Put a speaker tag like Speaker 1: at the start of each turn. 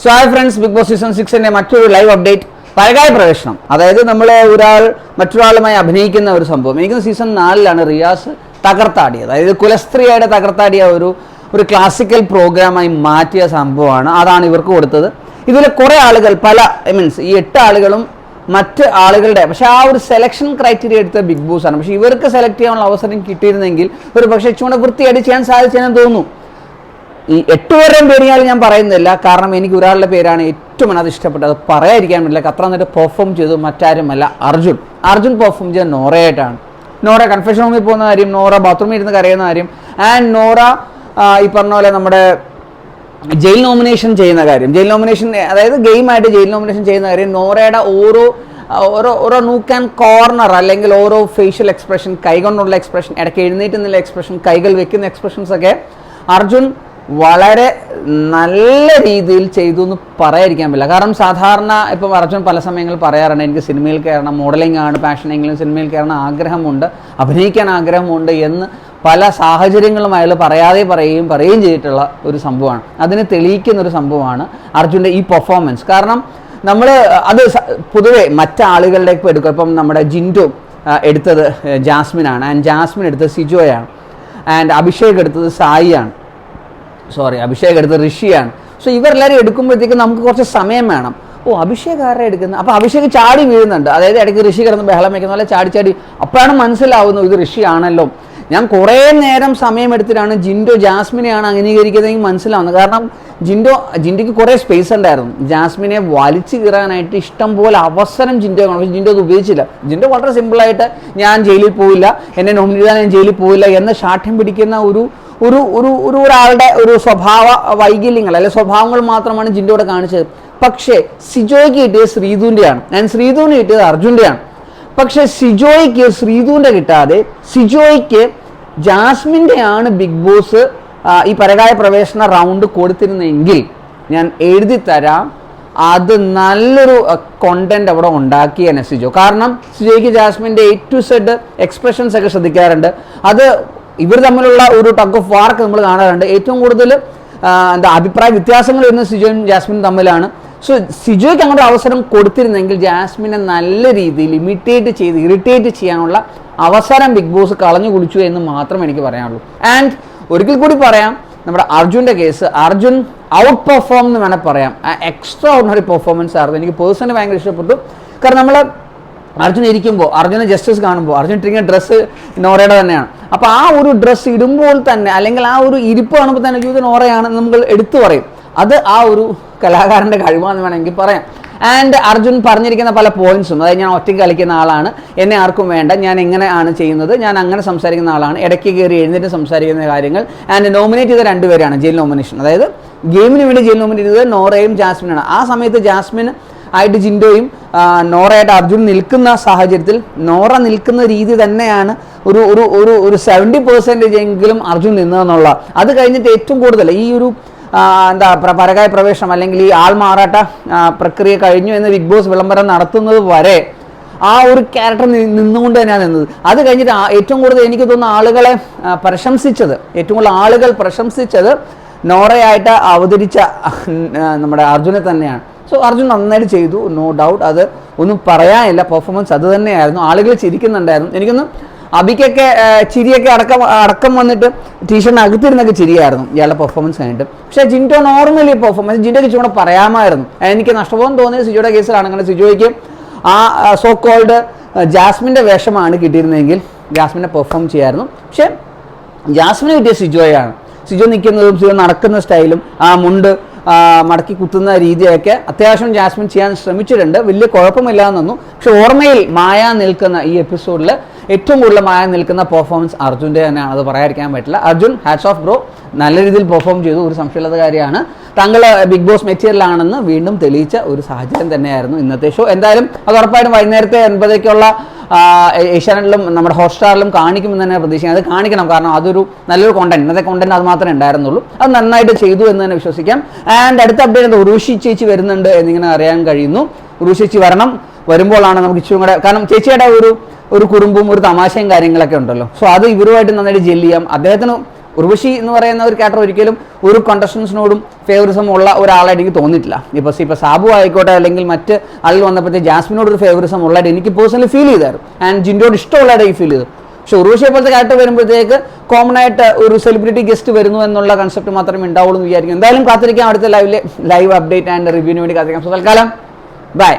Speaker 1: So hi friends Bigg Boss season സിക്സിന്റെ മറ്റൊരു live update പരകായ പ്രവേശനം. അതായത് നമ്മൾ ഒരാൾ മറ്റൊരാളുമായി അഭിനയിക്കുന്ന ഒരു സംഭവം. എനിക്ക് സീസൺ നാലിലാണ് റിയാസ് തകർത്താടിയത്. അതായത് കുലസ്ത്രീയുടെ തകർത്താടിയ ഒരു ഒരു ക്ലാസിക്കൽ പ്രോഗ്രാമായി മാറ്റിയ സംഭവമാണ്. അതാണ് ഇവർക്ക് കൊടുത്തത്. ഇതിൽ കുറേ ആളുകൾ പല ഐ മീൻസ് ഈ എട്ട് ആളുകളും മറ്റ് ആളുകളുടെ പക്ഷെ ആ ഒരു സെലക്ഷൻ ക്രൈറ്റീരിയ എടുത്ത ബിഗ് ബോസ് ആണ്. പക്ഷെ ഇവർക്ക് സെലക്ട് ചെയ്യാനുള്ള അവസരം കിട്ടിയിരുന്നെങ്കിൽ ഒരു പക്ഷേ ചൂണ്ട വൃത്തിയായിട്ട് ചെയ്യാൻ സാധിച്ചെന്ന് തോന്നുന്നു. ഈ എട്ട് പേരുടെയും പേര് ഞാൻ ഞാൻ പറയുന്നില്ല. കാരണം എനിക്ക് ഒരാളുടെ പേരാണ് ഏറ്റവും അത് ഇഷ്ടപ്പെട്ടത്. പറയാതിരിക്കാൻ പറ്റില്ല. അത്ര നന്നായിട്ട് പെർഫോം ചെയ്തു മറ്റാരുമല്ല. അർജുൻ. അർജുൻ പെർഫോം ചെയ്ത നോറയായിട്ടാണ്. നോറ കൺഫെഷൻ റൂമിൽ പോകുന്ന കാര്യം നോറ ബാത്റൂമിൽ ഇരുന്ന് കരയുന്ന കാര്യം ആൻഡ് നോറ ഈ പറഞ്ഞ പോലെ നമ്മുടെ ജയിൽ നോമിനേഷൻ ചെയ്യുന്ന കാര്യം. ജയിൽ നോമിനേഷൻ അതായത് ഗെയിമായിട്ട് ജയിൽ നോമിനേഷൻ ചെയ്യുന്ന കാര്യം നോറയുടെ ഓരോ ഓരോ ഓരോ നൂക്ക് ആൻഡ് കോർണർ അല്ലെങ്കിൽ ഓരോ ഫേഷ്യൽ എക്സ്പ്രഷൻ കൈകൊണ്ടുള്ള എക്സ്പ്രഷൻ ഇടയ്ക്ക് എഴുന്നേറ്റ് നിന്നുള്ള എക്സ്പ്രഷൻ കൈകൾ വെക്കുന്ന എക്സ്പ്രഷൻസ് ഒക്കെ അർജുൻ വളരെ നല്ല രീതിയിൽ ചെയ്തു എന്ന് പറയാതിരിക്കാൻ പറ്റില്ല. കാരണം സാധാരണ ഇപ്പം അർജുൻ പല സമയങ്ങളിൽ പറയാറുണ്ട് എനിക്ക് സിനിമയിൽ കയറണം മോഡലിംഗ് ആണ് പാഷനെങ്കിലും സിനിമയിൽ കയറണം ആഗ്രഹമുണ്ട് അഭിനയിക്കാൻ ആഗ്രഹമുണ്ട് എന്ന് പല സാഹചര്യങ്ങളും അയാൾ പറയാതെ പറയുകയും പറയുകയും ചെയ്തിട്ടുള്ള ഒരു സംഭവമാണ്. അതിനെ തെളിയിക്കുന്ന ഒരു സംഭവമാണ് അർജുന്റെ ഈ പെർഫോമൻസ് കാരണം നമ്മൾ അത് പൊതുവേ മറ്റാളുകളുടെ ഇപ്പോൾ എടുക്കുക. ഇപ്പം നമ്മുടെ ജിൻഡു എടുത്തത് ജാസ്മിനാണ്. ആൻഡ് ജാസ്മിൻ എടുത്തത് സിജോയാണ്. ആൻഡ് അഭിഷേക് എടുത്തത് സായിയാണ്. സോറി അഭിഷേക് എടുത്ത് ഋഷിയാണ്. സോ ഇവരെല്ലാവരും എടുക്കുമ്പോഴത്തേക്കും നമുക്ക് കുറച്ച് സമയം വേണം. ഓ അഭിഷേക് ആരെ എടുക്കുന്നത്? അപ്പോൾ അഭിഷേക് ചാടി വീഴുന്നുണ്ട്. അതായത് ഇടയ്ക്ക് ഋഷി കിടന്ന് ബഹളം വയ്ക്കുന്ന പോലെ ചാടി ചാടി. അപ്പോഴാണ് മനസ്സിലാവുന്നത് ഇത് ഋഷിയാണല്ലോ. ഞാൻ കുറേ നേരം സമയമെടുത്തിട്ടാണ് ജിൻഡോ ജാസ്മിനെയാണ് അംഗീകരിക്കുന്നതെങ്കിൽ മനസ്സിലാവുന്നത്. കാരണം ജിൻഡോ ജിൻഡോയ്ക്ക് കുറേ സ്പേസ് ഉണ്ടായിരുന്നു. ജാസ്മിനെ വലിച്ചു കീറാനായിട്ട് ഇഷ്ടം പോലെ അവസരം ജിൻഡോ കാണും പക്ഷേ ജിൻഡോ അത് ഉപയോഗിച്ചില്ല. ജിൻഡോ വളരെ സിമ്പിളായിട്ട് ഞാൻ ജയിലിൽ പോവില്ല. എന്നെ നോമിനി ഞാൻ ജയിലിൽ പോവില്ല എന്ന ശാഠ്യം പിടിക്കുന്ന ഒരു ഒരു ഒരു ഒരു ഒരാളുടെ ഒരു സ്വഭാവ വൈകല്യങ്ങൾ അല്ലെ സ്വഭാവങ്ങൾ മാത്രമാണ് ജിൻഡോടെ കാണിച്ചത്. പക്ഷേ സിജോയ്ക്ക് കിട്ടിയത് ശ്രീധുവിന്റെയാണ്. ഞാൻ ശ്രീധുവിന് കിട്ടിയത് അർജുന്റെയാണ്. പക്ഷേ സിജോയ്ക്ക് ശ്രീധുവിന്റെ കിട്ടാതെ സിജോയ്ക്ക് ജാസ്മിന്റെയാണ് ബിഗ് ബോസ് ഈ പരകായ പ്രവേശന റൗണ്ട് കൊടുത്തിരുന്നെങ്കിൽ ഞാൻ എഴുതി തരാം. അത് നല്ലൊരു കോണ്ടന്റ് അവിടെ ഉണ്ടാക്കിയേനെ സിജോ. കാരണം സിജോയ്ക്ക് ജാസ്മിന്റെ എ ടു സെഡ് എക്സ്പ്രഷൻസ് ഒക്കെ ശ്രദ്ധിക്കാറുണ്ട്. അത് ഇവർ തമ്മിലുള്ള ഒരു ടഗ് ഓഫ് വാർക്ക് നമ്മൾ കാണാറുണ്ട്. ഏറ്റവും കൂടുതൽ എന്താ അഭിപ്രായ വ്യത്യാസങ്ങൾ വരുന്നത് സിജോയും ജാസ്മിനും തമ്മിലാണ്. സോ സിജോയ്ക്ക് അങ്ങോട്ട് അവസരം കൊടുത്തിരുന്നെങ്കിൽ ജാസ്മിനെ നല്ല രീതിയിൽ ഇമിറ്റേറ്റ് ചെയ്ത് ഇറിറ്റേറ്റ് ചെയ്യാനുള്ള അവസരം ബിഗ് ബോസ് കളഞ്ഞു കുളിച്ചു എന്ന് മാത്രം എനിക്ക് പറയാനുള്ളൂ. ആൻഡ് ഒരിക്കൽ കൂടി പറയാം നമ്മുടെ അർജുന്റെ കേസ് അർജുൻ ഔട്ട് പെർഫോം എന്ന് വേണേൽ പറയാം. എക്സ്ട്രാ ഓർഡിനറി പെർഫോമൻസ് ആയിരുന്നു. എനിക്ക് പേഴ്സണലി ഭയങ്കര ഇഷ്ടപ്പെട്ടു. കാരണം നമ്മൾ അർജുൻ ഇരിക്കുമ്പോൾ അർജുനെ ജസ്റ്റിസ് കാണുമ്പോൾ അർജുൻ ഇട്ടിരിക്കുന്ന ഡ്രസ്സ് നോറയുടെ തന്നെയാണ്. അപ്പോൾ ആ ഒരു ഡ്രസ്സ് ഇടുമ്പോൾ തന്നെ അല്ലെങ്കിൽ ആ ഒരു ഇരിപ്പ് കാണുമ്പോൾ തന്നെ ജീവിതം ഓറയാണ് നമ്മൾ എടുത്തു പറയും. അത് ആ ഒരു കലാകാരന്റെ കഴിവാന്ന് വേണമെങ്കിൽ പറയാം. ആൻഡ് അർജുൻ പറഞ്ഞിരിക്കുന്ന പല പോയിന്റ്സും അതായത് ഞാൻ ഒറ്റയ്ക്ക് കളിക്കുന്ന ആളാണ് എന്നെ ആർക്കും വേണ്ട ഞാൻ എങ്ങനെയാണ് ചെയ്യുന്നത് ഞാൻ അങ്ങനെ സംസാരിക്കുന്ന ആളാണ് ഇടയ്ക്ക് കയറി എഴുന്നേറ്റ് സംസാരിക്കുന്ന കാര്യങ്ങൾ. ആൻഡ് നോമിനേറ്റ് ചെയ്ത രണ്ടുപേരാണ് ജയിൽ നോമിനേഷൻ അതായത് ഗെയിമിന് വേണ്ടി ജയിൽ നോമിനേറ്റ് ചെയ്തത് നോറയും ജാസ്മിനാണ്. ആ സമയത്ത് ജാസ്മിൻ ആയിട്ട് ജിൻഡോയും നോറയായിട്ട് അർജുൻ നിൽക്കുന്ന സാഹചര്യത്തിൽ നോറ നിൽക്കുന്ന രീതി തന്നെയാണ് ഒരു ഒരു ഒരു ഒരു സെവന്റി പെർസെന്റേജ് എങ്കിലും അർജുൻ നിന്നതെന്നുള്ള. അത് കഴിഞ്ഞിട്ട് ഏറ്റവും കൂടുതൽ ഈ ഒരു എന്താ പ്ര- പരകായ പ്രവേശനം അല്ലെങ്കിൽ ഈ ആൾ മാറാട്ട പ്രക്രിയ കഴിഞ്ഞു എന്ന് ബിഗ് ബോസ് വിളംബരം നടത്തുന്നത് വരെ ആ ഒരു ക്യാരക്ടർ നിന്നുകൊണ്ട് തന്നെയാണ് നിന്നത്. അത് കഴിഞ്ഞിട്ട് ഏറ്റവും കൂടുതൽ എനിക്ക് തോന്നുന്ന ആളുകളെ പ്രശംസിച്ചത് ഏറ്റവും കൂടുതൽ ആളുകൾ പ്രശംസിച്ചത് നോറയായിട്ട് അവതരിച്ച നമ്മുടെ അർജുനെ തന്നെയാണ്. സോ അർജുൻ നന്നായിട്ട് ചെയ്തു. നോ ഡൗട്ട് അത് ഒന്നും പറയാനില്ല. പെർഫോമൻസ് അത് തന്നെയായിരുന്നു. ആളുകൾ ചിരിക്കുന്നുണ്ടായിരുന്നു. എനിക്കൊന്ന് അബിക്കൊക്കെ ചിരിയൊക്കെ അടക്കം അടക്കം വന്നിട്ട് ടീഷർട്ടിന് അകത്തിരുന്നൊക്കെ ചിരിയായിരുന്നു. ഇയാളുടെ പെർഫോമൻസ് കഴിഞ്ഞിട്ട് പക്ഷേ ജിന്റോ നോർമലി പെർഫോമൻസ് ഇച്ചിരി കൂടെ പറയാമായിരുന്നു. എനിക്ക് നഷ്ടബോധം തോന്നിയത് സിജോയുടെ കേസിലാണെങ്കിൽ സിജോയ്ക്ക് ആ സോ കോൾഡ് ജാസ്മിന്റെ വേഷമാണ് കിട്ടിയിരുന്നതെങ്കിൽ ജാസ്മിനെ പെർഫോം ചെയ്യായിരുന്നു. പക്ഷേ ജാസ്മിന് കിട്ടിയ സിജോയാണ്. സിജോ നിൽക്കുന്നതും സിജോ നടക്കുന്ന സ്റ്റൈലും ആ മുണ്ട് മടക്കി കുത്തുന്ന രീതിയൊക്കെ അത്യാവശ്യം ജാസ്മിൻ ചെയ്യാൻ ശ്രമിച്ചിട്ടുണ്ട്. വലിയ കുഴപ്പമില്ലാന്ന് തന്നു പക്ഷെ ഓർമ്മയിൽ മായ നിൽക്കുന്ന ഈ എപ്പിസോഡിൽ ഏറ്റവും കൂടുതൽ മായ നിൽക്കുന്ന പെർഫോമൻസ് അർജുന്റെ തന്നെയാണ് അത് പറയാതിരിക്കാൻ പറ്റില്ല. അർജുൻ ഹാറ്റ്സ് ഓഫ് ബ്രോ നല്ല രീതിയിൽ പെർഫോം ചെയ്തു. ഒരു സംശയമുള്ള കാര്യമാണ് താങ്കൾ ബിഗ് ബോസ് മെറ്റീരിയൽ ആണെന്ന് വീണ്ടും തെളിയിച്ച ഒരു സാഹചര്യം തന്നെയായിരുന്നു ഇന്നത്തെ ഷോ എന്തായാലും അത് ഉറപ്പായിട്ടും വൈകുന്നേരത്തെ എൺപതേക്കുള്ള ഏഷ്യാനെറ്റിലും നമ്മുടെ ഹോട്ട്സ്റ്റാറിലും കാണിക്കുമെന്ന് തന്നെ പ്രതീക്ഷിക്കാം അത് കാണിക്കണം. കാരണം അതൊരു നല്ലൊരു കോണ്ടന്റ് ഇന്നത്തെ കോണ്ടന്റ് അത് മാത്രമേ ഉണ്ടായിരുന്നുള്ളൂ. അത് നന്നായിട്ട് ചെയ്തു എന്ന് തന്നെ വിശ്വസിക്കാം. ആൻഡ് അടുത്ത അപ്ഡേറ്റ് ഉറൂഷി ചേച്ചി വരുന്നുണ്ട് എന്നിങ്ങനെ അറിയാൻ കഴിയുന്നു. ഉറൂഷി ചേച്ചി വരണം. വരുമ്പോഴാണ് നമുക്ക് ഇച്ചിരി കൂടെ കാരണം ചേച്ചിയുടെ ഒരു ഒരു കുറുമ്പും ഒരു തമാശയും കാര്യങ്ങളൊക്കെ ഉണ്ടല്ലോ. സോ അത് ഇവരുമായിട്ട് നന്നായിട്ട് ജെല്ല് ചെയ്യാം. അദ്ദേഹത്തിന് ഉർവശി എന്ന് പറയുന്ന ഒരു ക്യാരക്ടർ ഒരിക്കലും ഒരു കണ്ടസ്റ്റൻസിനോടും ഫേവറിസം ഉള്ള ഒരാളായിട്ട് എനിക്ക് തോന്നിയിട്ടില്ല. ഇപ്പോൾ ഇപ്പോൾ സാബു ആയിക്കോട്ടെ അല്ലെങ്കിൽ മറ്റ് ആളിൽ വന്നപ്പോഴത്തെ ജാസ്മിനോട് ഒരു ഫേവറിസം ഉള്ളതായിട്ട് എനിക്ക് പേഴ്സണലി ഫീൽ ചെയ്തായിരുന്നു. ആൻഡ് ജിൻഡോട് ഇഷ്ടമുള്ളതായിട്ട് എനിക്ക് ഫീൽ ചെയ്തു. പക്ഷെ ഉർവശിയെ പോലത്തെ ക്യാരക്ടർ വരുമ്പോഴത്തേക്ക് കോമൺ ആയിട്ട് ഒരു സെലിബ്രിറ്റി ഗസ്റ്റ് വരുന്നു എന്നുള്ള കൺസെപ്റ്റ് മാത്രമേ ഉണ്ടാവുള്ളൂ എന്ന് വിചാരിക്കും എന്തായാലും കാത്തിരിക്കാം അടുത്ത ലൈവിലെ ലൈവ് അപ്ഡേറ്റ് ആൻഡ് റിവ്യൂവിന് വേണ്ടി കാത്തിരിക്കാം. സോ തൽക്കാലം. ബൈ